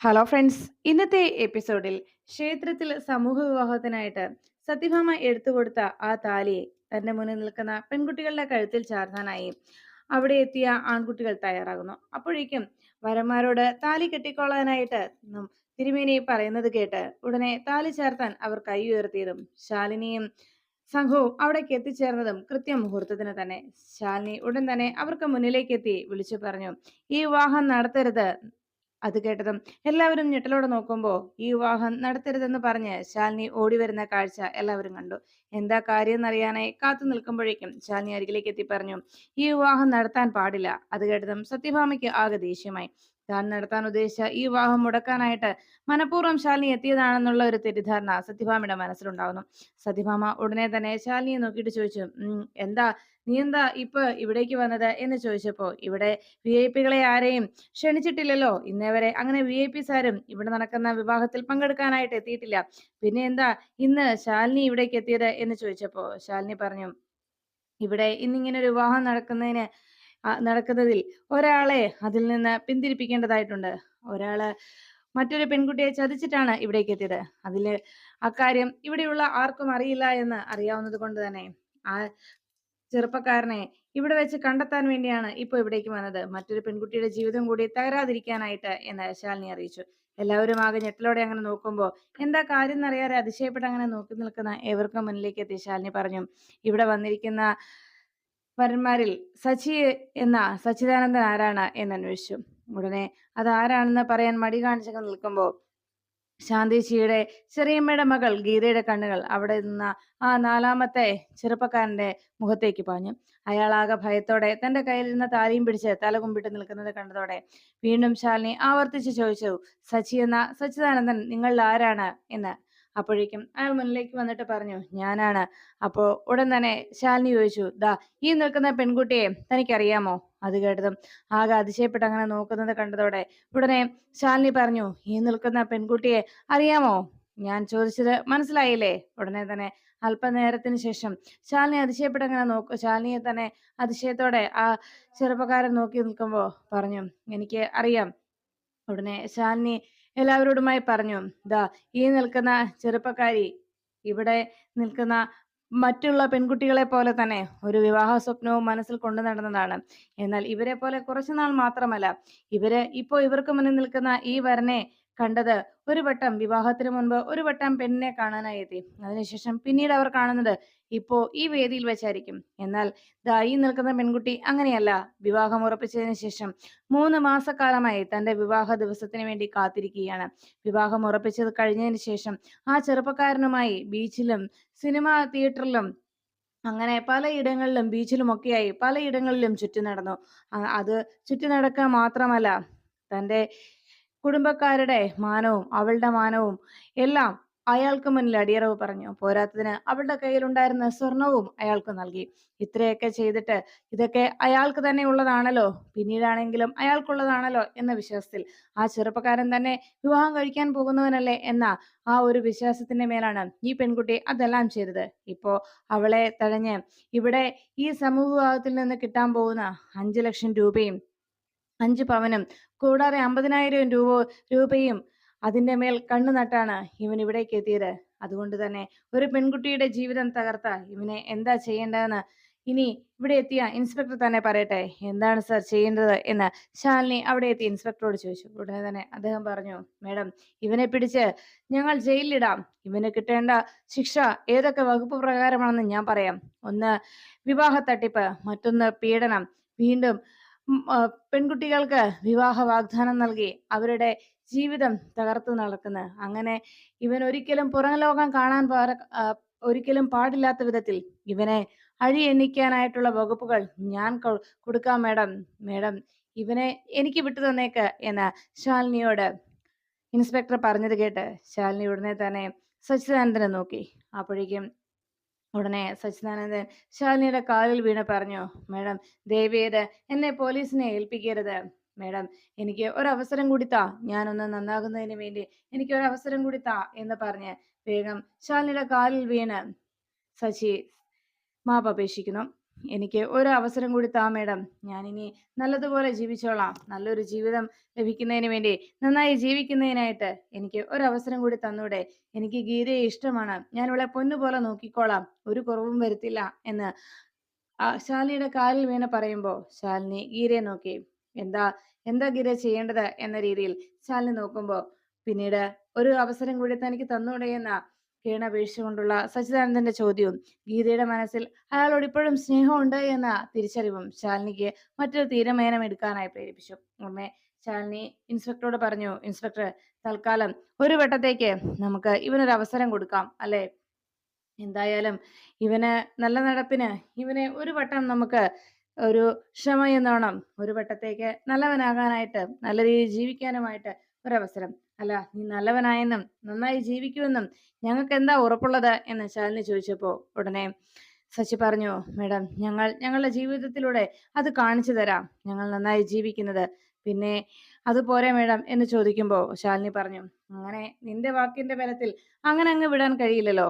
Hello friends ഇന്നത്തെ എപ്പിസോഡിൽ ക്ഷേത്രത്തിൽ സമൂഹ വിവാഹത്തിനായിട്ട് സത്യഭാമ എടുത്തു കൊടുത്ത ആ താലിയെ തന്റെ മുന്നിൽ നിൽക്കുന്ന പെൺകുട്ടികളുടെ കഴുത്തിൽ ചാർത്താനായി അവിടെ എത്തിയ ആൺകുട്ടികൾ തയ്യാറാകുന്നു. അപ്പോഴേക്കും വരന്മാരോട് താലി കെട്ടിക്കൊള്ളാനായിട്ട് തിരുമേനി പറയുന്നത് കേട്ട് ഉടനെ താലി ചേർത്താൻ അവർ കൈ ഉയർത്തിയതും ശാലിനിയും സംഘവും അവിടേക്ക് എത്തിച്ചേർന്നതും കൃത്യം മുഹൂർത്തത്തിന് തന്നെ. ശാലിനി ഉടൻ തന്നെ അവർക്ക് മുന്നിലേക്ക് എത്തി വിളിച്ചു പറഞ്ഞു ഈ വിവാഹം നടത്തരുത്. അത് കേട്ടതും എല്ലാവരും ഞെട്ടലോടെ നോക്കുമ്പോൾ ഈ വിവാഹം നടത്തരുതെന്ന് പറഞ്ഞ് ശാലിനി ഓടി വരുന്ന കാഴ്ച എല്ലാവരും കണ്ടു. എന്താ കാര്യം എന്നറിയാനായി കാത്തു നിൽക്കുമ്പോഴേക്കും ശാലിനി അരികിലേക്ക് എത്തി പറഞ്ഞു ഈ വിവാഹം നടത്താൻ പാടില്ല. അത് കേട്ടതും സത്യഭാമയ്ക്ക് ആകെ ദേഷ്യമായി. താൻ നടത്താൻ ഉദ്ദേശിച്ച ഈ വിവാഹം മുടക്കാനായിട്ട് മനഃപൂർവം ശാലിനി എത്തിയതാണെന്നുള്ള ഒരു തെറ്റിദ്ധാരണ സത്യഭാമയുടെ മനസ്സിലുണ്ടാവുന്നു. സത്യഭാമ ഉടനെ തന്നെ ശാലിനിയെ നോക്കിയിട്ട് ചോദിച്ചു എന്താ? നീ എന്താ ഇപ്പൊ ഇവിടേക്ക് വന്നത്? എന്ന് ചോദിച്ചപ്പോ ഇവിടെ വി ഐ പികളെ ആരെയും ക്ഷണിച്ചിട്ടില്ലല്ലോ. ഇന്നേ വരെ അങ്ങനെ വി ഐ പിസ് ആരും ഇവിടെ നടക്കുന്ന വിവാഹത്തിൽ പങ്കെടുക്കാനായിട്ട് എത്തിയിട്ടില്ല. പിന്നെ എന്താ ഇന്ന് ശാലിനി ഇവിടേക്ക് എത്തിയത്? എന്ന് ചോദിച്ചപ്പോ ശാലിനി പറഞ്ഞു ഇവിടെ ഇന്നിങ്ങനെ ഒരു വിവാഹം നടക്കുന്നതിന് നടക്കുന്നതിൽ ഒരാളെ അതിൽ നിന്ന് പിന്തിരിപ്പിക്കേണ്ടതായിട്ടുണ്ട്. ഒരാൾ മറ്റൊരു പെൺകുട്ടിയെ ചതിച്ചിട്ടാണ് ഇവിടേക്ക് എത്തിയത്. അതിൽ അക്കാര്യം ഇവിടെയുള്ള ആർക്കും അറിയില്ല എന്ന് അറിയാവുന്നത് കൊണ്ട് തന്നെ ആ ചെറുപ്പക്കാരനെ ഇവിടെ വെച്ച് കണ്ടെത്താൻ വേണ്ടിയാണ് ഇപ്പൊ ഇവിടേക്ക് വന്നത്. മറ്റൊരു പെൺകുട്ടിയുടെ ജീവിതം കൂടി തകരാതിരിക്കാനായിട്ട് എന്ന് ശാലിനി അറിയിച്ചു. എല്ലാവരും ആകെ ഞെട്ടലോടെ അങ്ങനെ നോക്കുമ്പോൾ എന്താ കാര്യം എന്നറിയാതെ അതിശയപ്പെട്ട് അങ്ങനെ നോക്കി നിൽക്കുന്ന ഏവർക്കും മുന്നിലേക്ക് എത്തി ശാലിനി പറഞ്ഞു. ഇവിടെ വന്നിരിക്കുന്ന വരന്മാരിൽ സച്ചി എന്ന സച്ചിദാനന്ദൻ ആരാണ് എന്ന് അന്വേഷിച്ചു. ഉടനെ അത് ആരാണെന്ന് പറയാൻ മടി കാണിച്ചൊക്കെ നിൽക്കുമ്പോൾ ശാന്തിജിയുടെ ചെറിയമ്മയുടെ മകൾ ഗീതയുടെ കണ്ണുകൾ അവിടെ നിന്ന ആ നാലാമത്തെ ചെറുപ്പക്കാരന്റെ മുഖത്തേക്ക് പാഞ്ഞു. അയാളാകെ ഭയത്തോടെ തന്റെ കയ്യിലിരുന്ന താലിയും പിടിച്ച് തല കുമ്പിട്ട് നിൽക്കുന്നത് കണ്ടതോടെ വീണ്ടും ശാലിനി ആവർത്തിച്ച് ചോദിച്ചു സച്ചി എന്ന സച്ചിദാനന്ദൻ നിങ്ങളിൽ ആരാണ്? എന്ന് അപ്പോഴേക്കും അയാൾ മുന്നിലേക്ക് വന്നിട്ട് പറഞ്ഞു ഞാനാണ്. അപ്പോൾ ഉടൻ തന്നെ ശാലിനി ചോദിച്ചു ദാ ഈ നിൽക്കുന്ന പെൺകുട്ടിയെ തനിക്കറിയാമോ? അത് കേട്ടതും ആകെ അതിശയപ്പെട്ട് അങ്ങനെ നോക്കുന്നത് കണ്ടതോടെ ഉടനെ ശാലിനി പറഞ്ഞു ഈ നിൽക്കുന്ന പെൺകുട്ടിയെ അറിയാമോ? ഞാൻ ചോദിച്ചത് മനസ്സിലായില്ലേ? ഉടനെ തന്നെ അല്പനേരത്തിന് ശേഷം ശാലിനി അതിശയപ്പെട്ട് അങ്ങനെ നോക്കു ശാലിനിയെ തന്നെ അതിശയത്തോടെ ആ ചെറുപ്പക്കാരൻ നോക്കി നിൽക്കുമ്പോ പറഞ്ഞു എനിക്ക് അറിയാം. ഉടനെ ശാലിനി എല്ലാവരോടുമായി പറഞ്ഞു ദാ ഈ നിൽക്കുന്ന ചെറുപ്പക്കാരി ഇവിടെ നിൽക്കുന്ന മറ്റുള്ള പെൺകുട്ടികളെ പോലെ തന്നെ ഒരു വിവാഹ സ്വപ്നവും മനസ്സിൽ കൊണ്ടു നടന്നതാണ്. എന്നാൽ ഇവരെ പോലെ കുറച്ചു നാൾ മാത്രമല്ല ഇവർ ഇപ്പോ ഇവർക്ക് മുന്നിൽ നിൽക്കുന്ന ഈ വരനെ കണ്ടത് ഒരു വട്ടം വിവാഹത്തിന് മുൻപ് ഒരു വട്ടം പെണ്ണിനെ കാണാനായി എത്തി അതിനുശേഷം പിന്നീട് അവർ കാണുന്നത് ഇപ്പോ ഈ വേദിയിൽ വെച്ചായിരിക്കും. എന്നാൽ ദായി നിൽക്കുന്ന പെൺകുട്ടി അങ്ങനെയല്ല. വിവാഹം ഉറപ്പിച്ചതിന് ശേഷം മൂന്ന് മാസക്കാലമായി തന്റെ വിവാഹ ദിവസത്തിന് വേണ്ടി കാത്തിരിക്കുകയാണ്. വിവാഹം ഉറപ്പിച്ചത് കഴിഞ്ഞതിന് ശേഷം ആ ചെറുപ്പക്കാരനുമായി ബീച്ചിലും സിനിമാ തിയേറ്ററിലും അങ്ങനെ പലയിടങ്ങളിലും ബീച്ചിലുമൊക്കെയായി പലയിടങ്ങളിലും ചുറ്റി നടന്നു അത് ചുറ്റി നടക്കുക മാത്രമല്ല തന്റെ കുടുംബക്കാരുടെ മാനവും അവളുടെ മാനവും എല്ലാം അയാൾക്ക് മുന്നിൽ അടിയറവ് പറഞ്ഞു. പോരാത്തതിന് അവളുടെ കയ്യിലുണ്ടായിരുന്ന സ്വർണവും അയാൾക്ക് നൽകി. ഇത്രയൊക്കെ ചെയ്തിട്ട് ഇതൊക്കെ അയാൾക്ക് തന്നെ ഉള്ളതാണല്ലോ? പിന്നീടാണെങ്കിലും അയാൾക്കുള്ളതാണല്ലോ എന്ന വിശ്വാസത്തിൽ ആ ചെറുപ്പക്കാരൻ തന്നെ വിവാഹം കഴിക്കാൻ പോകുന്നവനല്ലേ എന്ന ആ ഒരു വിശ്വാസത്തിന്റെ മേലാണ് ഈ പെൺകുട്ടി അതെല്ലാം ചെയ്തത്. ഇപ്പോ അവളെ തഴഞ്ഞ് ഇവിടെ ഈ സമൂഹ വിഭാഗത്തിൽ നിന്ന് കിട്ടാൻ പോകുന്ന അഞ്ചു ലക്ഷം രൂപയും അഞ്ച് പവനും കൂടാതെ അമ്പതിനായിരം രൂപ രൂപയും അതിന്റെ മേൽ കണ്ണു നട്ടാണ് ഇവൻ ഇവിടേക്ക് എത്തിയത്. അതുകൊണ്ട് തന്നെ ഒരു പെൺകുട്ടിയുടെ ജീവിതം തകർത്ത ഇവനെ എന്താ ചെയ്യേണ്ടതെന്ന് ഇനി ഇവിടെ എത്തിയ ഇൻസ്പെക്ടർ തന്നെ പറയട്ടെ എന്താണ് സാർ ചെയ്യേണ്ടത് എന്ന് ശാലിനി അവിടെ എത്തി ഇൻസ്പെക്ടറോട് ചോദിച്ചു. ഉടനെ തന്നെ അദ്ദേഹം പറഞ്ഞു മേഡം ഇവനെ പിടിച്ച് ഞങ്ങൾ ജയിലിലിടാം. ഇവന് കിട്ടേണ്ട ശിക്ഷ ഏതൊക്കെ വകുപ്പ് പ്രകാരമാണെന്ന് ഞാൻ പറയാം. ഒന്ന് വിവാഹ തട്ടിപ്പ് മറ്റൊന്ന് പീഡനം. വീണ്ടും പെൺകുട്ടികൾക്ക് വിവാഹ വാഗ്ദാനം നൽകി അവരുടെ ജീവിതം തകർത്തു നടക്കുന്നത് അങ്ങനെ ഇവൻ ഒരിക്കലും പുറം ലോകം കാണാൻ ഒരിക്കലും പാടില്ലാത്ത വിധത്തിൽ ഇവനെ അഴി എണ്ണിക്കാനായിട്ടുള്ള വകുപ്പുകൾ ഞാൻ കൊടുക്കാം മേഡം മേഡം. ഇവനെ എനിക്ക് വിട്ടു തന്നേക്ക് എന്ന് ശാലിനിയോട് ഇൻസ്പെക്ടർ പറഞ്ഞത് കേട്ട് ശാലിനി ഉടനെ തന്നെ സച്ചിദാനന്ദനെ നോക്കി. അപ്പോഴേക്കും ഉടനെ സച്ചിദാനന്ദൻ ശാലിനിയുടെ കാലിൽ വീണ് പറഞ്ഞു മേഡം ദേവിയത് എന്നെ പോലീസിനെ ഏൽപ്പിക്കരുത്. മേഡം എനിക്ക് ഒരവസരം കൂടി താ ഞാനൊന്ന് നന്നാകുന്നതിന് വേണ്ടി എനിക്ക് ഒരവസരം കൂടി താ എന്ന് പറഞ്ഞ് വേഗം ശാലിനിയുടെ കാലിൽ വീണ് സച്ചി മാപ്പ് അപേക്ഷിക്കുന്നു എനിക്ക് ഒരു അവസരം കൂടി താ മേഡം. ഞാനിനി നല്ലതുപോലെ ജീവിച്ചോളാം. നല്ലൊരു ജീവിതം ലഭിക്കുന്നതിന് വേണ്ടി നന്നായി ജീവിക്കുന്നതിനായിട്ട് എനിക്ക് ഒരു അവസരം കൂടി തന്നൂടെ. എനിക്ക് ഗീതയെ ഇഷ്ടമാണ്. ഞാൻ ഇവളെ പൊന്നുപോലെ നോക്കിക്കോളാം. ഒരു കുറവും വരുത്തില്ല എന്ന് ആ ശാലിനിയുടെ കാലിൽ വീണ പറയുമ്പോൾ ശാലിനി ഗീരയെ നോക്കി. എന്താ എന്താ ഗീര ചെയ്യേണ്ടത്? എന്ന രീതിയിൽ ശാലിനി നോക്കുമ്പോൾ പിന്നീട് ഒരു അവസരം കൂടി തനിക്ക് തന്നൂടെ എന്ന. കൊണ്ടുള്ള സച്ചിദാനന്ദന്റെ ചോദ്യവും ഗീതയുടെ മനസ്സിൽ അയാളോട് ഇപ്പോഴും സ്നേഹമുണ്ട് എന്ന തിരിച്ചറിവും ശാലിനിക്ക് മറ്റൊരു തീരുമാനം എടുക്കാനായി പ്രേരിപ്പിച്ചു. അമ്മേ ശാലിനി ഇൻസ്പെക്ടറോട് പറഞ്ഞു ഇൻസ്പെക്ടർ തൽക്കാലം ഒരു വട്ടത്തേക്ക് നമുക്ക് ഇവനൊരു അവസരം കൊടുക്കാം അല്ലെ? എന്തായാലും ഇവന് നല്ല നടപ്പിന് ഇവനെ ഒരു വട്ടം നമുക്ക് ഒരു ക്ഷമ എന്നോണം ഒരു വട്ടത്തേക്ക് നല്ലവനാകാനായിട്ട് നല്ല രീതിയിൽ ജീവിക്കാനുമായിട്ട് ഒരവസരം അല്ല നീ നല്ലവനായെന്നും നന്നായി ജീവിക്കുമെന്നും ഞങ്ങൾക്ക് എന്താ ഉറപ്പുള്ളത്? എന്ന് ശാലിനി ചോദിച്ചപ്പോ ഉടനെ സച്ചി പറഞ്ഞു മേഡം ഞങ്ങൾ ഞങ്ങളുടെ ജീവിതത്തിലൂടെ അത് കാണിച്ചു തരാം. ഞങ്ങൾ നന്നായി ജീവിക്കുന്നത്. പിന്നെ അതുപോരെ മേഡം? എന്ന് ചോദിക്കുമ്പോൾ ശാലിനി പറഞ്ഞു അങ്ങനെ നിന്റെ വാക്കിന്റെ ബലത്തിൽ അങ്ങനെ അങ്ങ് വിടാൻ കഴിയില്ലല്ലോ.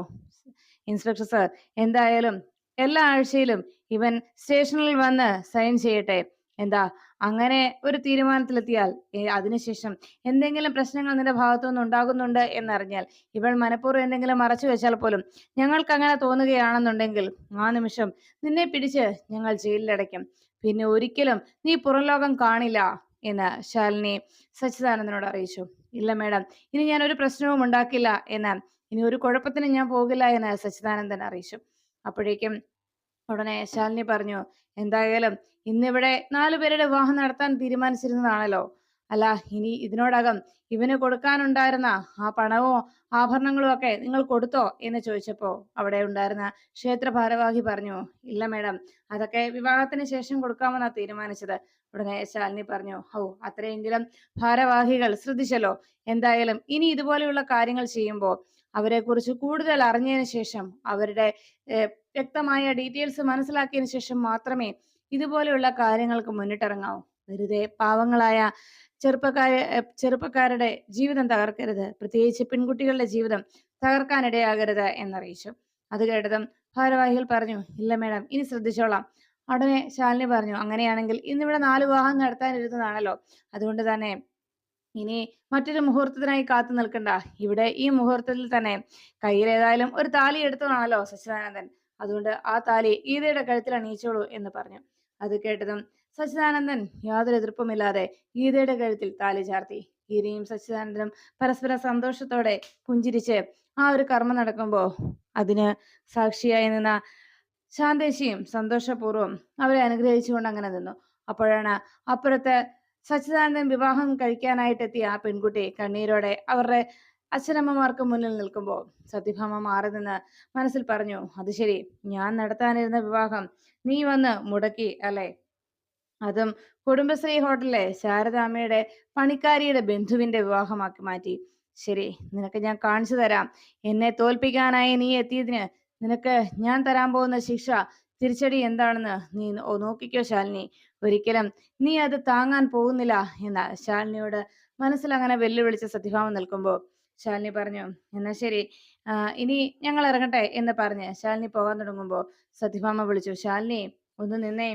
ഇൻസ്പെക്ടർ സർ എന്തായാലും എല്ലാ ആഴ്ചയിലും ഇവൻ സ്റ്റേഷനിൽ വന്ന് സൈൻ ചെയ്യട്ടെ. എന്താ അങ്ങനെ ഒരു തീരുമാനത്തിലെത്തിയാൽ അതിനുശേഷം എന്തെങ്കിലും പ്രശ്നങ്ങൾ നിന്റെ ഭാഗത്തുനിന്ന് ഉണ്ടാകുന്നുണ്ട് എന്നറിഞ്ഞാൽ ഇവൾ മനഃപൂർവം എന്തെങ്കിലും മറച്ചു വെച്ചാൽ പോലും ഞങ്ങൾക്ക് അങ്ങനെ തോന്നുകയാണെന്നുണ്ടെങ്കിൽ ആ നിമിഷം നിന്നെ പിടിച്ച് ഞങ്ങൾ ജയിലിലടയ്ക്കും. പിന്നെ ഒരിക്കലും നീ പുറം ലോകം കാണില്ല എന്ന് ശാലിനി സച്ചിദാനന്ദനോട് അറിയിച്ചു. ഇല്ല മേഡം ഇനി ഞാൻ ഒരു പ്രശ്നവും ഉണ്ടാക്കില്ല എന്ന് ഇനി ഒരു കുഴപ്പത്തിന് ഞാൻ പോകില്ല എന്ന് സച്ചിദാനന്ദൻ അറിയിച്ചു. അപ്പോഴേക്കും ഉടനെ ശാലിനി പറഞ്ഞു എന്തായാലും ഇന്നിവിടെ നാലു പേരുടെ വിവാഹം നടത്താൻ തീരുമാനിച്ചിരുന്നതാണല്ലോ. അല്ല ഇനി ഇതിനോടകം ഇവന് കൊടുക്കാനുണ്ടായിരുന്ന ആ പണവും ആഭരണങ്ങളും ഒക്കെ നിങ്ങൾ കൊടുത്തോ എന്ന് ചോദിച്ചപ്പോ അവിടെ ഉണ്ടായിരുന്ന ക്ഷേത്ര ഭാരവാഹി പറഞ്ഞു ഇല്ല മേഡം അതൊക്കെ വിവാഹത്തിന് ശേഷം കൊടുക്കാമെന്നാ തീരുമാനിച്ചത്. ഉടനെ ശാലിനി പറഞ്ഞു ഹൗ അത്രയെങ്കിലും ഭാരവാഹികൾ ശ്രദ്ധിച്ചല്ലോ. എന്തായാലും ഇനി ഇതുപോലെയുള്ള കാര്യങ്ങൾ ചെയ്യുമ്പോൾ അവരെ കുറിച്ച് കൂടുതൽ അറിഞ്ഞതിന് ശേഷം അവരുടെ വ്യക്തമായ ഡീറ്റെയിൽസ് മനസ്സിലാക്കിയതിന് ശേഷം മാത്രമേ ഇതുപോലെയുള്ള കാര്യങ്ങൾക്ക് മുന്നിട്ടിറങ്ങാവൂ. വെറുതെ പാവങ്ങളായ ചെറുപ്പക്കാര് ചെറുപ്പക്കാരുടെ ജീവിതം തകർക്കരുത്. പ്രത്യേകിച്ച് പെൺകുട്ടികളുടെ ജീവിതം തകർക്കാനിടയാകരുത് എന്നറിയിച്ചു. അത് കേട്ടതും ഭാരവാഹികൾ പറഞ്ഞു ഇല്ല മേഡം ഇനി ശ്രദ്ധിച്ചോളാം. ഉടനെ ശാലിനി പറഞ്ഞു അങ്ങനെയാണെങ്കിൽ ഇന്നിവിടെ നാല് വിവാഹം നടത്താനിരുന്നതാണല്ലോ അതുകൊണ്ട് തന്നെ ഇനി മറ്റൊരു മുഹൂർത്തത്തിനായി കാത്തു നിൽക്കണ്ട. ഇവിടെ ഈ മുഹൂർത്തത്തിൽ തന്നെ കയ്യിൽ ഏതായാലും ഒരു താലി എടുത്തതാണല്ലോ സച്ചിദാനന്ദൻ. അതുകൊണ്ട് ആ താലി ഗീതയുടെ കഴുത്തിൽ അണിയിച്ചോളൂ എന്ന് പറഞ്ഞു. അത് കേട്ടതും സച്ചിദാനന്ദൻ യാതൊരു എതിർപ്പുമില്ലാതെ ഗീതയുടെ കഴുത്തിൽ താലി ചാർത്തി. ഗീതയും സച്ചിദാനന്ദനും പരസ്പര സന്തോഷത്തോടെ പുഞ്ചിരിച്ച് ആ ഒരു കർമ്മം നടക്കുമ്പോൾ അതിന് സാക്ഷിയായി നിന്ന ശാന്തേശിയും സന്തോഷപൂർവം അവരെ അനുഗ്രഹിച്ചുകൊണ്ട് അങ്ങനെ നിന്നു. അപ്പോഴാണ് അപ്പുറത്ത് സച്ചിദാനന്ദൻ വിവാഹം കഴിക്കാനായിട്ടെത്തിയ ആ പെൺകുട്ടി കണ്ണീരോടെ അവരുടെ അച്ഛനമ്മമാർക്ക് മുന്നിൽ നിൽക്കുമ്പോൾ സത്യഭാമ മാറി നിന്ന് മനസ്സിൽ പറഞ്ഞു അത് ശരി ഞാൻ നടത്താനിരുന്ന വിവാഹം നീ വന്ന് മുടക്കി അല്ലെ? അതും കുടുംബശ്രീ ഹോട്ടലിലെ ശാരദാമ്മയുടെ പണിക്കാരിയുടെ ബന്ധുവിന്റെ വിവാഹമാക്കി മാറ്റി. ശരി നിനക്ക് ഞാൻ കാണിച്ചു തരാം. എന്നെ തോൽപ്പിക്കാനായി നീ എത്തിയതിന് നിനക്ക് ഞാൻ തരാൻ പോകുന്ന ശിക്ഷ തിരിച്ചടി എന്താണെന്ന് നീ നോക്കിക്കോ ശാലിനി. ഒരിക്കലും നീ അത് താങ്ങാൻ പോകുന്നില്ല എന്ന ശാലിനിയോട് മനസ്സിൽ അങ്ങനെ വെല്ലുവിളിച്ച സത്യഭാമ നിൽക്കുമ്പോൾ ശാലിനി പറഞ്ഞു. എന്നാ ശരി. ഇനി ഞങ്ങൾ ഇറങ്ങട്ടെ എന്ന് പറഞ്ഞ് ശാലിനി പോകാൻ തുടങ്ങുമ്പോൾ സത്യഭാമ വിളിച്ചു. ശാലിനി ഒന്ന് നിന്നേ.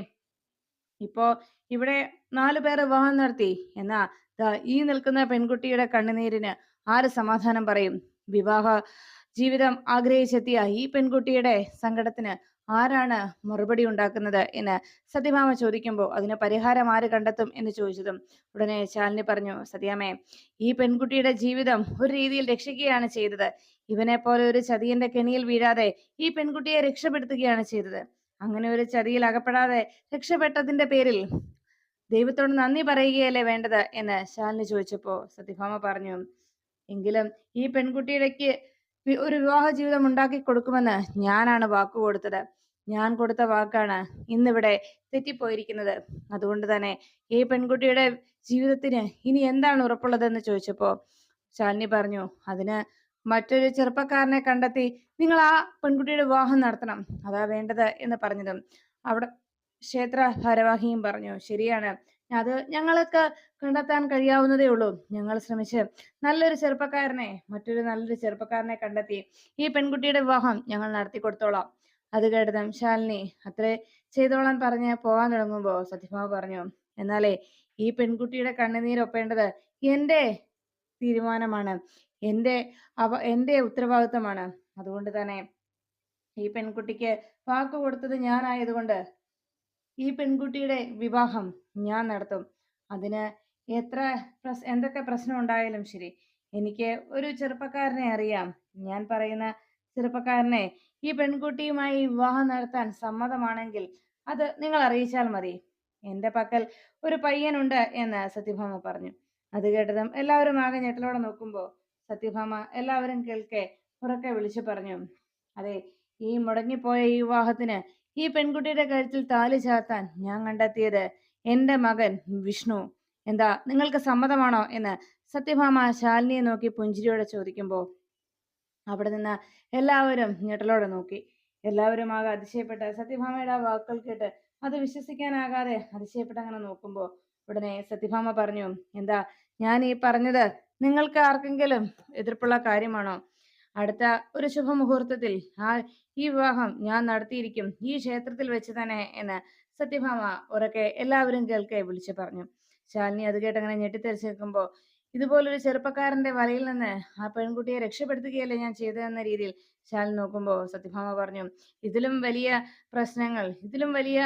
ഇപ്പോ ഇവിടെ നാലു പേർ വിവാഹം നടത്തി. എന്നാ ഈ നിൽക്കുന്ന പെൺകുട്ടിയുടെ കണ്ണുനീരിന് ആര് സമാധാനം പറയും? വിവാഹ ജീവിതം ആഗ്രഹിച്ചെത്തിയ ഈ പെൺകുട്ടിയുടെ സങ്കടത്തിന് ആരാണ് മറുപടി ഉണ്ടാക്കുന്നത് എന്ന് സത്യഭാമ ചോദിക്കുമ്പോൾ അതിന് പരിഹാരം ആര് കണ്ടെത്തും എന്ന് ചോദിച്ചതും ഉടനെ ശാലിനി പറഞ്ഞു സത്യാമേ ഈ പെൺകുട്ടിയുടെ ജീവിതം ഒരു രീതിയിൽ രക്ഷിക്കുകയാണ് ചെയ്തത്. ഇവനെ പോലെ ഒരു ചതിയന്റെ കെണിയിൽ വീഴാതെ ഈ പെൺകുട്ടിയെ രക്ഷപ്പെടുത്തുകയാണ് ചെയ്തത്. അങ്ങനെ ഒരു ചതിയിൽ അകപ്പെടാതെ രക്ഷപ്പെട്ടതിന്റെ പേരിൽ ദൈവത്തോട് നന്ദി പറയുകയല്ലേ വേണ്ടത്? എന്ന് ശാലിനി ചോദിച്ചപ്പോ സത്യഭാമ പറഞ്ഞു എങ്കിലും ഈ പെൺകുട്ടിയിടയ്ക്ക് ഒരു വിവാഹ ജീവിതം ഉണ്ടാക്കി കൊടുക്കുമെന്ന് ഞാനാണ് വാക്ക് കൊടുത്തത്. ഞാൻ കൊടുത്ത വാക്കാണ് ഇന്നിവിടെ തെറ്റിപ്പോയിരിക്കുന്നത്. അതുകൊണ്ട് തന്നെ ഈ പെൺകുട്ടിയുടെ ജീവിതത്തിന് ഇനി എന്താണ് ഉറപ്പുള്ളതെന്ന് ചോദിച്ചപ്പോ ശാലിനി പറഞ്ഞു അതിന് മറ്റൊരു ചെറുപ്പക്കാരനെ കണ്ടെത്തി നിങ്ങൾ ആ പെൺകുട്ടിയുടെ വിവാഹം നടത്തണം. അതാ വേണ്ടത് എന്ന് പറഞ്ഞതും അവിടെ ക്ഷേത്ര ഭാരവാഹിയും പറഞ്ഞു ശരിയാണ്. അത് ഞങ്ങൾക്ക് കണ്ടെത്താൻ കഴിയാവുന്നതേ ഉള്ളൂ. ഞങ്ങൾ ശ്രമിച്ച് നല്ലൊരു ചെറുപ്പക്കാരനെ മറ്റൊരു നല്ലൊരു ചെറുപ്പക്കാരനെ കണ്ടെത്തി ഈ പെൺകുട്ടിയുടെ വിവാഹം ഞങ്ങൾ നടത്തി കൊടുത്തോളാം. അത് കേട്ടതും ശാലിനി അത്ര ചെയ്തോളാൻ പറഞ്ഞ് പോകാൻ തുടങ്ങുമ്പോൾ സത്യഭാമ പറഞ്ഞു എന്നാലേ ഈ പെൺകുട്ടിയുടെ കണ്ണുനീരൊപ്പേണ്ടത് എന്റെ തീരുമാനമാണ്. എന്റെ അവ എന്റെ ഉത്തരവാദിത്തമാണ് അതുകൊണ്ട് തന്നെ ഈ പെൺകുട്ടിക്ക് വാക്ക് കൊടുത്തത് ഞാനായതുകൊണ്ട് ഈ പെൺകുട്ടിയുടെ വിവാഹം ഞാൻ നടത്തും. അതിന് എത്ര പ്രസ് എന്തൊക്കെ പ്രശ്നം ഉണ്ടായാലും ശരി എനിക്ക് ഒരു ചെറുപ്പക്കാരനെ അറിയാം. ഞാൻ പറയുന്ന ചെറുപ്പക്കാരനെ ഈ പെൺകുട്ടിയുമായി വിവാഹം നടത്താൻ സമ്മതമാണെങ്കിൽ അത് നിങ്ങൾ അറിയിച്ചാൽ മതി. എന്റെ പക്കൽ ഒരു പയ്യനുണ്ട് എന്ന് സത്യഭാമ പറഞ്ഞു. അത് കേട്ടതും എല്ലാവരും ആകെ ഞെട്ടലോടെ നോക്കുമ്പോൾ സത്യഭാമ എല്ലാവരും കേൾക്കെ ഉറക്കെ വിളിച്ചു പറഞ്ഞു. അതെ ഈ മുടങ്ങിപ്പോയ ഈ വിവാഹത്തിന് ഈ പെൺകുട്ടിയുടെ കഴുത്തിൽ താലി ചാർത്താൻ ഞാൻ കണ്ടെത്തിയത് എന്റെ മകൻ വിഷ്ണു. എന്താ നിങ്ങൾക്ക് സമ്മതമാണോ എന്ന് സത്യഭാമ ശാലിനിയെ നോക്കി പുഞ്ചിരിയോടെ ചോദിക്കുമ്പോൾ അവിടെ നിന്ന് എല്ലാവരും ഞെട്ടലോടെ നോക്കി. എല്ലാവരും ആകെ അതിശയപ്പെട്ട് സത്യഭാമയുടെ വാക്കുകൾ കേട്ട് അത് വിശ്വസിക്കാനാകാതെ അതിശയപ്പെട്ട് അങ്ങനെ നോക്കുമ്പോൾ ഉടനെ സത്യഭാമ പറഞ്ഞു എന്താ ഞാൻ ഈ പറഞ്ഞത് നിങ്ങൾക്ക് ആർക്കെങ്കിലും എതിർപ്പുള്ള കാര്യമാണോ? അടുത്ത ഒരു ശുഭമുഹൂർത്തത്തിൽ ആ ഈ വിവാഹം ഞാൻ നടത്തിയിരിക്കും ഈ ക്ഷേത്രത്തിൽ വെച്ച് തന്നെ എന്ന് സത്യഭാമ ഉറക്കെ എല്ലാവരും കേൾക്കെ വിളിച്ചു പറഞ്ഞു. ശാലിനി അത് കേട്ടങ്ങനെ ഞെട്ടിത്തെറിച്ച് നിൽക്കുമ്പോൾ ഇതുപോലൊരു ചെറുപ്പക്കാരന്റെ വലയിൽ നിന്ന് ആ പെൺകുട്ടിയെ രക്ഷപ്പെടുത്തുകയല്ലേ ഞാൻ ചെയ്തതെന്ന രീതിയിൽ ശാലിനി നോക്കുമ്പോൾ സത്യഭാമ പറഞ്ഞു ഇതിലും വലിയ പ്രശ്നങ്ങൾ ഇതിലും വലിയ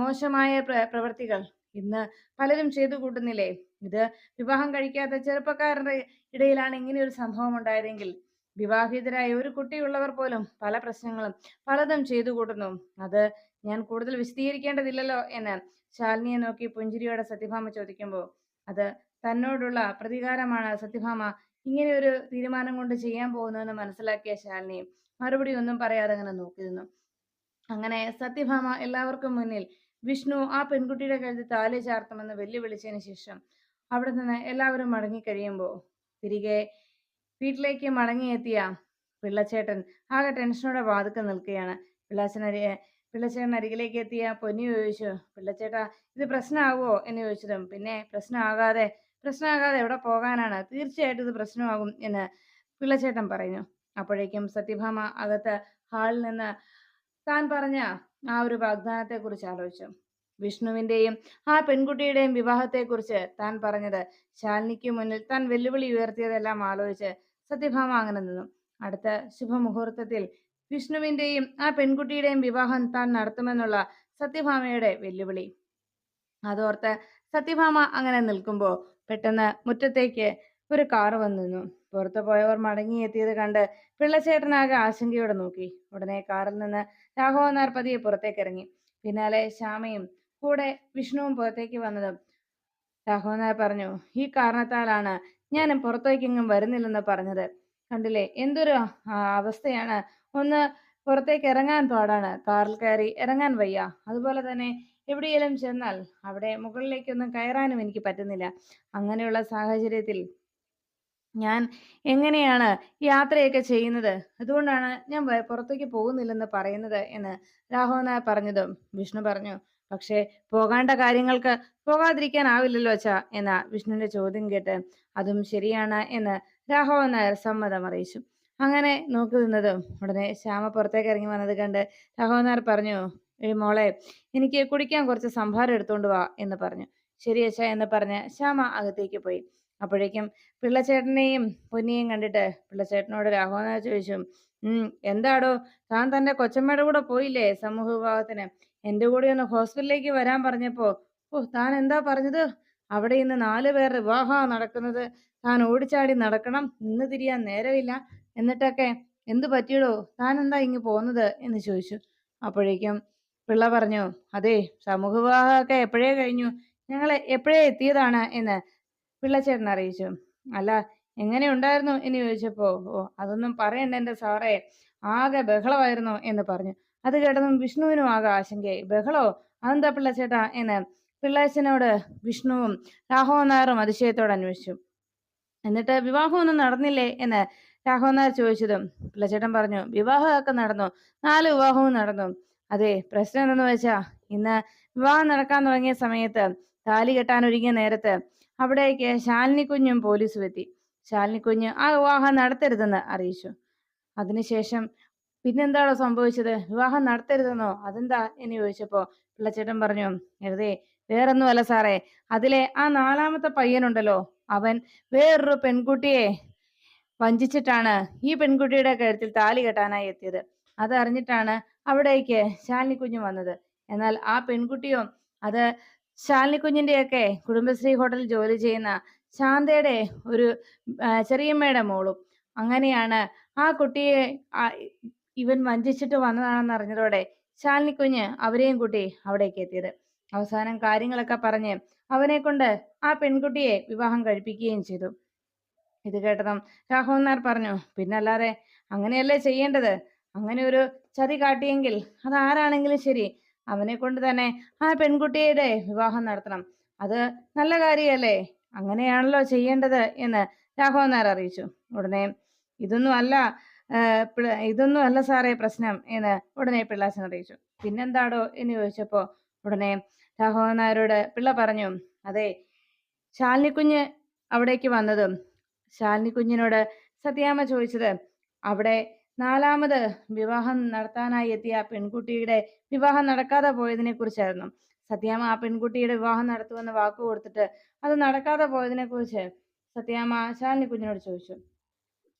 മോശമായ പ്രവൃത്തികൾ ഇന്ന് പലരും ചെയ്തു കൂട്ടുന്നില്ലേ? ഇത് വിവാഹം കഴിക്കാത്ത ചെറുപ്പക്കാരുടെ ഇടയിലാണ് ഇങ്ങനെ ഒരു സംഭവം ഉണ്ടായതെങ്കിൽ വിവാഹിതരായ ഒരു കുട്ടിയുള്ളവർ പോലും പല പ്രശ്നങ്ങളും പലതും ചെയ്തു കൂട്ടുന്നു. അത് ഞാൻ കൂടുതൽ വിശദീകരിക്കേണ്ടതില്ലല്ലോ എന്ന് ശാലിനിയെ നോക്കി പുഞ്ചിരിയോടെ സത്യഭാമ ചോദിക്കുമ്പോൾ അത് തന്നോടുള്ള പ്രതികാരമാണ് സത്യഭാമ. ഇങ്ങനെ ഒരു തീരുമാനം കൊണ്ട് ചെയ്യാൻ പോകുന്നതെന്ന് മനസ്സിലാക്കിയ ശാലിനി മറുപടി ഒന്നും പറയാതെ അങ്ങനെ നോക്കിയിരുന്നു അങ്ങനെ സത്യഭാമ എല്ലാവർക്കും മുന്നിൽ വിഷ്ണു ആ പെൺകുട്ടിയുടെ കഴുത്തിൽ താലി ചാർത്തുമെന്ന് വെല്ലുവിളിച്ചതിന് ശേഷം അവിടെ നിന്ന് എല്ലാവരും മടങ്ങി മടങ്ങിക്കഴിയുമ്പോൾ തിരികെ വീട്ടിലേക്ക് മടങ്ങിയെത്തിയ പിള്ളച്ചേട്ടൻ ആകെ ടെൻഷനോടെ വാതുക്കെ നിൽക്കുകയാണ്. പിള്ളാച്ചനരി പിള്ളച്ചേട്ടൻ അരികിലേക്ക് എത്തിയ പൊന്നി ചോദിച്ചു പിള്ളച്ചേട്ടാ ഇത് പ്രശ്നമാകുമോ? എന്ന് ചോദിച്ചതും പിന്നെ പ്രശ്നമാകാതെ പ്രശ്നമാകാതെ എവിടെ പോകാനാണ്? തീർച്ചയായിട്ടും ഇത് പ്രശ്നമാകും എന്ന് പിള്ളച്ചേട്ടൻ പറഞ്ഞു. അപ്പോഴേക്കും സത്യഭാമ അകത്ത് ഹാളിൽ നിന്ന് താൻ പറഞ്ഞ ആ ഒരു വാഗ്ദാനത്തെക്കുറിച്ച് ആലോചിച്ചു. വിഷ്ണുവിന്റെയും ആ പെൺകുട്ടിയുടെയും വിവാഹത്തെക്കുറിച്ച് താൻ പറഞ്ഞത്. ശാലിനിക്ക് മുന്നിൽ താൻ വെല്ലുവിളി ഉയർത്തിയതെല്ലാം ആലോചിച്ച് സത്യഭാമ അങ്ങനെ നിന്നു. അടുത്ത ശുഭമുഹൂർത്തത്തിൽ വിഷ്ണുവിന്റെയും ആ പെൺകുട്ടിയുടെയും വിവാഹം താൻ നടത്തുമെന്നുള്ള സത്യഭാമയുടെ വെല്ലുവിളി. അതോർത്ത് സത്യഭാമ അങ്ങനെ നിൽക്കുമ്പോൾ പെട്ടെന്ന് മുറ്റത്തേക്ക് ഒരു കാർ വന്നിരുന്നു. പുറത്തു പോയവർ മടങ്ങിയെത്തിയത് കണ്ട് പിള്ളച്ചേട്ടനാകെ ആശങ്കയോടെ നോക്കി. ഉടനെ കാറിൽ നിന്ന് രാഘവനാർ പതിയെ പുറത്തേക്ക് ഇറങ്ങി. പിന്നാലെ ശ്യാമയും കൂടെ വിഷ്ണുവും പുറത്തേക്ക് വന്നതും. സഹോദര പറഞ്ഞു ഈ കാരണത്താലാണ് ഞാൻ പുറത്തേക്കെങ്ങും വരുന്നില്ലെന്ന് പറഞ്ഞത്. കണ്ടില്ലേ? എന്തൊരു അവസ്ഥയാണ്. ഒന്ന് പുറത്തേക്ക് ഇറങ്ങാൻ പാടാണ്. കാറിൽ കയറി ഇറങ്ങാൻ വയ്യ. അതുപോലെ തന്നെ എവിടെയെങ്കിലും ചെന്നാൽ അവിടെ മുകളിലേക്കൊന്നും കയറാനും എനിക്ക് പറ്റുന്നില്ല. അങ്ങനെയുള്ള സാഹചര്യത്തിൽ ഞാൻ എങ്ങനെയാണ് യാത്രയൊക്കെ ചെയ്യുന്നത്? അതുകൊണ്ടാണ് ഞാൻ പുറത്തേക്ക് പോകുന്നില്ലെന്ന് പറയുന്നത് എന്ന് രാഘവൻ പറഞ്ഞതും വിഷ്ണു പറഞ്ഞു. പക്ഷേ പോകേണ്ട കാര്യങ്ങൾക്ക് പോകാതിരിക്കാനാവില്ലല്ലോ അച്ഛ എന്ന വിഷ്ണുവിന്റെ ചോദ്യം കേട്ട് അതും ശരിയാണ് എന്ന് രാഘവൻ നായർ സമ്മതം അറിയിച്ചു. അങ്ങനെ നോക്കി നിന്നതും. ഉടനെ ശ്യാമ പുറത്തേക്ക് ഇറങ്ങി വന്നത് കണ്ട് രാഘവൻ നായർ പറഞ്ഞു ഈ മോളെ എനിക്ക് കുടിക്കാൻ കുറച്ച് സംഭാരം എടുത്തോണ്ട് വാ എന്ന് പറഞ്ഞു. ശരി അച്ഛ എന്ന് പറഞ്ഞ് ശ്യാമ അകത്തേക്ക് പോയി. അപ്പോഴേക്കും പിള്ളച്ചേട്ടനെയും പൊന്നിയെയും കണ്ടിട്ട് പിള്ളച്ചേട്ടനോട് രാഘവൻ നായർ ചോദിച്ചു ഉം എന്താടോ താൻ തന്റെ കൊച്ചമ്മയുടെ കൂടെ പോയില്ലേ സമൂഹ വിവാഹത്തിന് എന്റെ കൂടെ ഒന്ന് ഹോസ്പിറ്റലിലേക്ക് വരാൻ പറഞ്ഞപ്പോ ഓ താൻ എന്താ പറഞ്ഞത്? അവിടെ ഇന്ന് നാല് പേർ വിവാഹമാണ് നടക്കുന്നത്. താൻ ഓടിച്ചാടി നടക്കണം. നിന്ന് തിരിയാൻ നേരമില്ല. എന്നിട്ടൊക്കെ എന്ത് പറ്റിയടോ? താൻ എന്താ ഇങ്ങ് പോന്നത്? എന്ന് ചോദിച്ചു. അപ്പോഴേക്കും പിള്ള പറഞ്ഞു അതെ സമൂഹ വിവാഹമൊക്കെ എപ്പോഴേ കഴിഞ്ഞു? ഞങ്ങൾ എപ്പോഴേ എത്തിയതാണ്? എന്ന് പിള്ളച്ചേട്ടൻ അറിയിച്ചു. അല്ല എങ്ങനെ ഉണ്ടായിരുന്നു? എന്ന് ചോദിച്ചപ്പോ ഓ അതൊന്നും പറയണ്ട എന്റെ സാറേ. ആകെ ബഹളമായിരുന്നു എന്ന് പറഞ്ഞു. അത് കേട്ടതും വിഷ്ണുവിനും ആകെ ആശങ്കയായി. ബഹളോ? അതെന്താ പിള്ളച്ചേട്ടാ എന്ന് പിള്ളാച്ചനോട് വിഷ്ണുവും രാഘവൻ നായറും അതിശയത്തോട് അന്വേഷിച്ചു. എന്നിട്ട് വിവാഹമൊന്നും നടന്നില്ലേ എന്ന് രാഘവൻ നായർ ചോദിച്ചതും പിള്ളച്ചേട്ടൻ പറഞ്ഞു വിവാഹമൊക്കെ നടന്നു. നാല് വിവാഹവും നടന്നു. അതെ പ്രശ്നം എന്തെന്ന് വെച്ചാ ഇന്ന് വിവാഹം നടക്കാൻ തുടങ്ങിയ സമയത്ത് താലി കെട്ടാൻ ഒരുങ്ങിയ നേരത്ത് അവിടേക്ക് ശാലിനി കുഞ്ഞും പോലീസും എത്തി. ശാലിനി കുഞ്ഞ് ആ വിവാഹം നടത്തരുതെന്ന് അറിയിച്ചു. അതിനുശേഷം പിന്നെന്താണോ സംഭവിച്ചത്? വിവാഹം നടത്തരുതെന്നോ? അതെന്താ? എന്ന് ചോദിച്ചപ്പോ പിള്ളച്ചേട്ടൻ പറഞ്ഞു വെറുതെ വേറൊന്നുമല്ല സാറേ. അതിലെ ആ നാലാമത്തെ പയ്യനുണ്ടല്ലോ. അവൻ വേറൊരു പെൺകുട്ടിയെ വഞ്ചിച്ചിട്ടാണ് ഈ പെൺകുട്ടിയുടെ കഴുത്തിൽ താലി കെട്ടാനായി എത്തിയത്. അതറിഞ്ഞിട്ടാണ് അവിടേക്ക് ശാലിനി കുഞ്ഞ് വന്നത്. എന്നാൽ ആ പെൺകുട്ടിയോ അത് ശാലിനി കുഞ്ഞിന്റെയൊക്കെ കുടുംബശ്രീ ഹോട്ടലിൽ ജോലി ചെയ്യുന്ന ശാന്തയുടെ ഒരു ചെറിയമ്മയുടെ മോളും അങ്ങനെയാണ് ആ കുട്ടിയെ ഇവൻ വഞ്ചിച്ചിട്ട് വന്നതാണെന്ന് അറിഞ്ഞതോടെ ശാലിനി കുഞ്ഞ് അവരെയും കൂട്ടി അവിടേക്ക് എത്തിയത്. അവസാനം കാര്യങ്ങളൊക്കെ പറഞ്ഞ് അവനെ കൊണ്ട് ആ പെൺകുട്ടിയെ വിവാഹം കഴിപ്പിക്കുകയും ചെയ്തു. ഇത് കേട്ടതും രാഘവൻ നായർ പറഞ്ഞു പിന്നല്ലാതെ അങ്ങനെയല്ലേ ചെയ്യേണ്ടത്? അങ്ങനെ ഒരു ചതി കാട്ടിയെങ്കിൽ അത് ആരാണെങ്കിലും ശരി. അവനെ കൊണ്ട് തന്നെ ആ പെൺകുട്ടിയുടെ വിവാഹം നടത്തണം. അത് നല്ല കാര്യമല്ലേ? അങ്ങനെയാണല്ലോ ചെയ്യേണ്ടത് എന്ന് രാഘവൻ നായർ അറിയിച്ചു. ഉടനെ ഇതൊന്നും അല്ല. ഇതൊന്നും അല്ല സാറേ പ്രശ്നം എന്ന് ഉടനെ പിള്ളാച്ചൻ അറിയിച്ചു. പിന്നെന്താടോ എന്ന് ചോദിച്ചപ്പോ ഉടനെ രാഘവൻ പിള്ള പറഞ്ഞു അതെ ശാലിനി കുഞ്ഞ് അവിടേക്ക് വന്നതും ശാലിനി കുഞ്ഞിനോട് സത്യാമ്മ ചോദിച്ചത് അവിടെ നാലാമത് വിവാഹം നടത്താനായി എത്തിയ പെൺകുട്ടിയുടെ വിവാഹം നടക്കാതെ പോയതിനെ കുറിച്ചായിരുന്നു. സത്യാമ്മ ആ പെൺകുട്ടിയുടെ വിവാഹം നടത്തുമെന്ന് വാക്ക് കൊടുത്തിട്ട് അത് നടക്കാതെ പോയതിനെ കുറിച്ച് സത്യാമ്മ ശാലിനി കുഞ്ഞിനോട് ചോദിച്ചു.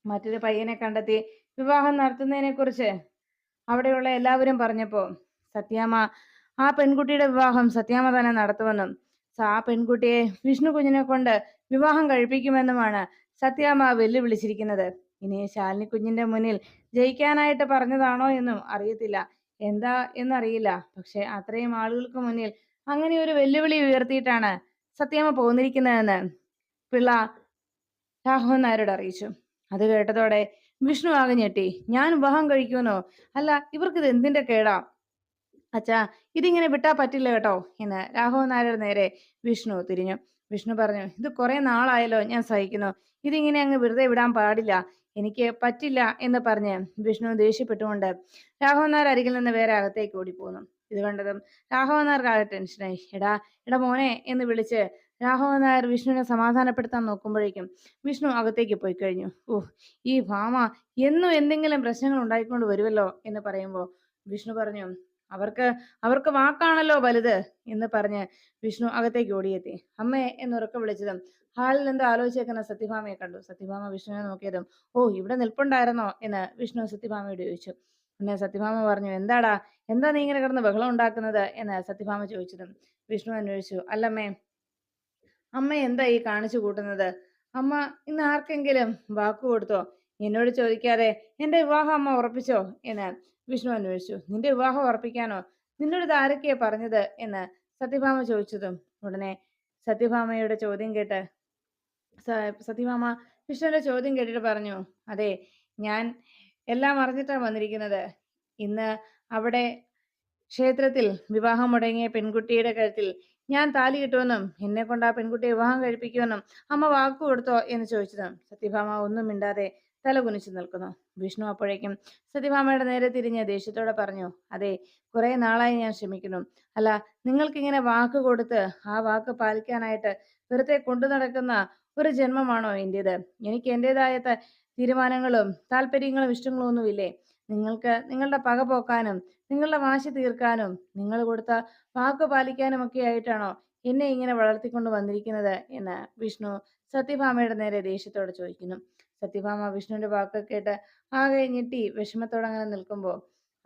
മറ്റൊരു പയ്യനെ കണ്ടെത്തി വിവാഹം നടത്തുന്നതിനെ കുറിച്ച് അവിടെയുള്ള എല്ലാവരും പറഞ്ഞപ്പോ സത്യാമ്മ ആ പെൺകുട്ടിയുടെ വിവാഹം സത്യാമ്മ തന്നെ നടത്തുമെന്നും ആ പെൺകുട്ടിയെ വിഷ്ണു കുഞ്ഞിനെ കൊണ്ട് വിവാഹം കഴിപ്പിക്കുമെന്നുമാണ് സത്യാമ്മ വെല്ലുവിളിച്ചിരിക്കുന്നത്. ഇനി ശാലിനി കുഞ്ഞിന്റെ മുന്നിൽ ജയിക്കാനായിട്ട് പറഞ്ഞതാണോ എന്നും അറിയത്തില്ല. എന്താ എന്നറിയില്ല. പക്ഷെ അത്രയും ആളുകൾക്ക് മുന്നിൽ അങ്ങനെ ഒരു വെല്ലുവിളി ഉയർത്തിയിട്ടാണ് സത്യാമ്മ പോന്നിരിക്കുന്നതെന്ന് പിള്ള രാഘവൻ നായരോട് അറിയിച്ചു. അത് കേട്ടതോടെ വിഷ്ണു ആകെ ഞെട്ടി. ഞാൻ വിവാഹം കഴിക്കുമെന്നോ? അല്ല ഇവർക്ക് ഇത് എന്തിന്റെ കേടാ? അച്ഛാ ഇതിങ്ങനെ വിട്ടാ പറ്റില്ല കേട്ടോ എന്ന് രാഘവൻ നായർ നേരെ വിഷ്ണു തിരിഞ്ഞു. വിഷ്ണു പറഞ്ഞു ഇത് കുറെ നാളായല്ലോ ഞാൻ സഹിക്കുന്നു. ഇതിങ്ങനെ അങ്ങ് വെറുതെ വിടാൻ പാടില്ല. എനിക്ക് പറ്റില്ല എന്ന് പറഞ്ഞ് വിഷ്ണു ദേഷ്യപ്പെട്ടുകൊണ്ട് രാഘവ നായർ അരികിൽ നിന്ന് വേറെ അകത്തേക്ക് ഓടിപ്പോന്നു. ഇത് കണ്ടതും രാഘവ നായർക്ക് ആകെ ടെൻഷനായി എടാ എടാ മോനെ എന്ന് വിളിച്ച് രാഘവൻ നായർ വിഷ്ണുവിനെ സമാധാനപ്പെടുത്താൻ നോക്കുമ്പോഴേക്കും വിഷ്ണു അകത്തേക്ക് പോയി കഴിഞ്ഞു. ഓ ഈ ഭാമ എന്നും എന്തെങ്കിലും പ്രശ്നങ്ങൾ ഉണ്ടായിക്കൊണ്ട് വരുമല്ലോ എന്ന് പറയുമ്പോൾ വിഷ്ണു പറഞ്ഞു അവർക്ക് അവർക്ക് വാക്കാണല്ലോ വലുത് എന്ന് പറഞ്ഞ് വിഷ്ണു അകത്തേക്ക് ഓടിയെത്തി. അമ്മേ എന്നുറക്കെ വിളിച്ചതും ഹാളിൽ എന്തോ ആലോചിച്ചേക്കുന്ന സത്യഭാമയെ കണ്ടു. സത്യഭാമ വിഷ്ണുവിനെ നോക്കിയതും ഓ ഇവിടെ നിൽപ്പുണ്ടായിരുന്നോ? എന്ന് വിഷ്ണു സത്യഭാമയോട് ചോദിച്ചു. പിന്നെ സത്യഭാമ പറഞ്ഞു എന്താടാ എന്താ നീ ഇങ്ങനെ കിടന്ന് ബഹളം ഉണ്ടാക്കുന്നത്? എന്ന് സത്യഭാമ ചോദിച്ചതും വിഷ്ണു അന്വേഷിച്ചു. അല്ലമ്മേ അമ്മ എന്താ ഈ കാണിച്ചു കൂട്ടുന്നത്? അമ്മ ഇന്ന് ആർക്കെങ്കിലും വാക്കു കൊടുത്തോ? എന്നോട് ചോദിക്കാതെ എന്റെ വിവാഹം അമ്മ ഉറപ്പിച്ചോ? എന്ന് വിഷ്ണു അന്വേഷിച്ചു. നിന്റെ വിവാഹം ഉറപ്പിക്കാനോ? നിന്നോട് ഇതാരൊക്കെയാ പറഞ്ഞത്? എന്ന് സത്യഭാമ ചോദിച്ചതും ഉടനെ സത്യഭാമയുടെ ചോദ്യം കേട്ട് സത്യഭാമ വിഷ്ണുവിന്റെ ചോദ്യം കേട്ടിട്ട് പറഞ്ഞു അതെ ഞാൻ എല്ലാം അറിഞ്ഞിട്ടാണ് വന്നിരിക്കുന്നത്. ഇന്ന് അവിടെ ക്ഷേത്രത്തിൽ വിവാഹം മുടങ്ങിയ പെൺകുട്ടിയുടെ കഴുത്തിൽ ഞാൻ താലി കിട്ടുമെന്നും എന്നെ കൊണ്ട് ആ പെൺകുട്ടിയെ വിവാഹം കഴിപ്പിക്കുമെന്നും അമ്മ വാക്കു കൊടുത്തോ എന്ന് ചോദിച്ചതും സത്യഭാമ ഒന്നും മിണ്ടാതെ തല കുനിച്ചു നിൽക്കുന്നു. വിഷ്ണു അപ്പോഴേക്കും സത്യഭാമയുടെ നേരെ തിരിഞ്ഞ് ദേഷ്യത്തോടെ പറഞ്ഞു അതെ കുറെ നാളായി ഞാൻ ശ്രമിക്കുന്നു അല്ല നിങ്ങൾക്ക് ഇങ്ങനെ വാക്ക് കൊടുത്ത് ആ വാക്ക് പാലിക്കാനായിട്ട് വെറുതെ കൊണ്ടു നടക്കുന്ന ഒരു ജന്മമാണോ എന്റേത്? എനിക്ക് എന്റേതായ തീരുമാനങ്ങളും താല്പര്യങ്ങളും ഇഷ്ടങ്ങളും ഒന്നുമില്ലേ? നിങ്ങൾക്ക് നിങ്ങളുടെ പക പോക്കാനും നിങ്ങളുടെ വാശി തീർക്കാനും നിങ്ങൾ കൊടുത്ത വാക്ക് പാലിക്കാനും ഒക്കെ ആയിട്ടാണോ എന്നെ ഇങ്ങനെ വളർത്തിക്കൊണ്ട് വന്നിരിക്കുന്നത് എന്ന് വിഷ്ണു സത്യഭാമയുടെ നേരെ ദേഷ്യത്തോടെ ചോദിക്കുന്നു. സത്യഭാമ വിഷ്ണുവിന്റെ വാക്ക് കേട്ട് ആകെ ഞെട്ടി വിഷമത്തോടെ അങ്ങനെ നിൽക്കുമ്പോൾ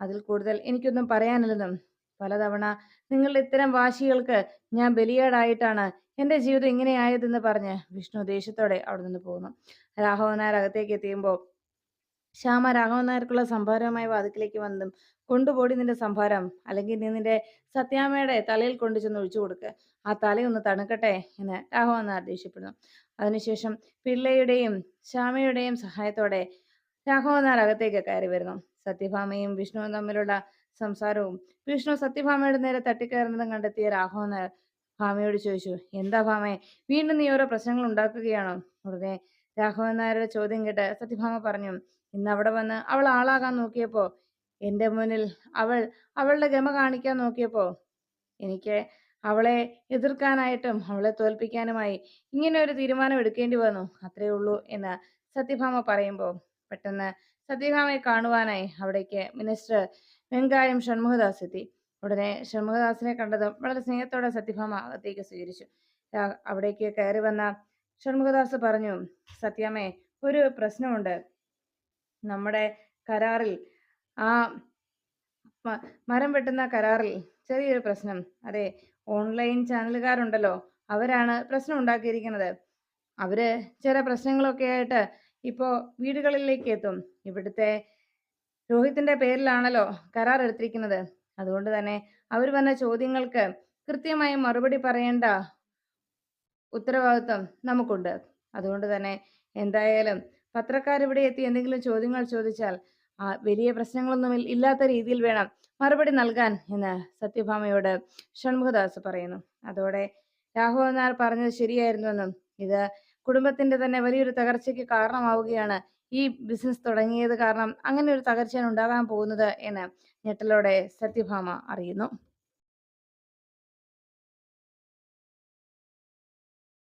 അതിൽ കൂടുതൽ എനിക്കൊന്നും പറയാനില്ലെന്നും പലതവണ നിങ്ങളുടെ ഇത്തരം വാശികൾക്ക് ഞാൻ ബലിയാടായിട്ടാണ് എന്റെ ജീവിതം ഇങ്ങനെയായതെന്ന് പറഞ്ഞ് വിഷ്ണു ദേഷ്യത്തോടെ അവിടെ നിന്ന് പോകുന്നു രാഹവനാരകത്തേക്ക് എത്തിയുമ്പോൾ ശ്യാമ രാഘവൻ നായർക്കുള്ള സംഭാരവുമായി വാതിക്കലേക്ക് വന്നതും കൊണ്ടുപോടി നിന്റെ സംഭാരം അല്ലെങ്കിൽ നീ നിന്റെ സത്യാമ്മയുടെ തലയിൽ കൊണ്ടു ചെന്ന് ഒഴിച്ചു കൊടുക്ക്. ആ തലയൊന്ന് തണുക്കട്ടെ എന്ന് രാഘവൻ നായർ ദേഷ്യപ്പെടുന്നു. അതിനുശേഷം പിള്ളയുടെയും ശ്യാമയുടെയും സഹായത്തോടെ രാഘവൻ നായർ അകത്തേക്ക് കയറി വരുന്നു. സത്യഭാമയും വിഷ്ണുവും തമ്മിലുള്ള സംസാരവും വിഷ്ണു സത്യഭാമയുടെ നേരെ തട്ടിക്കയറുന്നതും കണ്ടെത്തിയ രാഘവൻ നായർ ഭാമയോട് ചോദിച്ചു എന്താ ഭാമേ വീണ്ടും നീ ഓരോ പ്രശ്നങ്ങൾ ഉണ്ടാക്കുകയാണോ? ഉടനെ രാഘവൻ നായരുടെ ചോദ്യം കേട്ട് സത്യഭാമ പറഞ്ഞു ഇന്ന് അവിടെ വന്ന് അവൾ ആളാകാൻ നോക്കിയപ്പോ എന്റെ മുന്നിൽ അവൾ അവളുടെ ഗമ കാണിക്കാൻ നോക്കിയപ്പോ എനിക്ക് അവളെ എതിർക്കാനായിട്ടും അവളെ തോൽപ്പിക്കാനുമായി ഇങ്ങനെ ഒരു തീരുമാനം എടുക്കേണ്ടി വന്നു. അത്രേ ഉള്ളൂ എന്ന് സത്യഭാമ പറയുമ്പോൾ പെട്ടെന്ന് സത്യഭാമയെ കാണുവാനായി അവിടേക്ക് മിനിസ്റ്റർ വെങ്കായം ഷൺമുഖദാസ് എത്തി. ഉടനെ ഷൺമുഖദാസിനെ കണ്ടതും വളരെ സ്നേഹത്തോടെ സത്യഭാമ അകത്തേക്ക് സ്വീകരിച്ചു. അവിടേക്ക് കയറി വന്ന ഷൺമുഖദാസ് പറഞ്ഞു സത്യാമ്മേ ഒരു പ്രശ്നമുണ്ട്. നമ്മുടെ കരാറിൽ ആ മരം വെട്ടുന്ന കരാറിൽ ചെറിയൊരു പ്രശ്നം. അതെ ഓൺലൈൻ ചാനലുകാരുണ്ടല്ലോ അവരാണ് പ്രശ്നം ഉണ്ടാക്കിയിരിക്കുന്നത്. അവർ ചില പ്രശ്നങ്ങളൊക്കെ ആയിട്ട് ഇപ്പോ വീടുകളിലേക്ക് എത്തും. ഇവിടുത്തെ രോഹിത്തിന്റെ പേരിലാണല്ലോ കരാർ എടുത്തിരിക്കുന്നത്. അതുകൊണ്ട് തന്നെ അവർ വന്ന ചോദ്യങ്ങൾക്ക് കൃത്യമായി മറുപടി പറയേണ്ട ഉത്തരവാദിത്വം നമുക്കുണ്ട്. അതുകൊണ്ട് തന്നെ എന്തായാലും പത്രക്കാർ ഇവിടെ എത്തി എന്തെങ്കിലും ചോദ്യങ്ങൾ ചോദിച്ചാൽ വലിയ പ്രശ്നങ്ങളൊന്നും ഇല്ലാത്ത രീതിയിൽ വേണം മറുപടി നൽകാൻ എന്ന് സത്യഭാമയോട് ഷൺമുഖദാസ് പറയുന്നു. അതോടെ രാഘവൻ നായർ പറഞ്ഞത് ശരിയായിരുന്നുവെന്നും ഇത് കുടുംബത്തിന്റെ തന്നെ വലിയൊരു തകർച്ചയ്ക്ക് കാരണമാവുകയാണ് ഈ ബിസിനസ് തുടങ്ങിയത് കാരണം അങ്ങനെ ഒരു തകർച്ചയാണ് ഉണ്ടാകാൻ പോകുന്നത് എന്ന് ഞെട്ടലോടെ സത്യഭാമ അറിയുന്നു.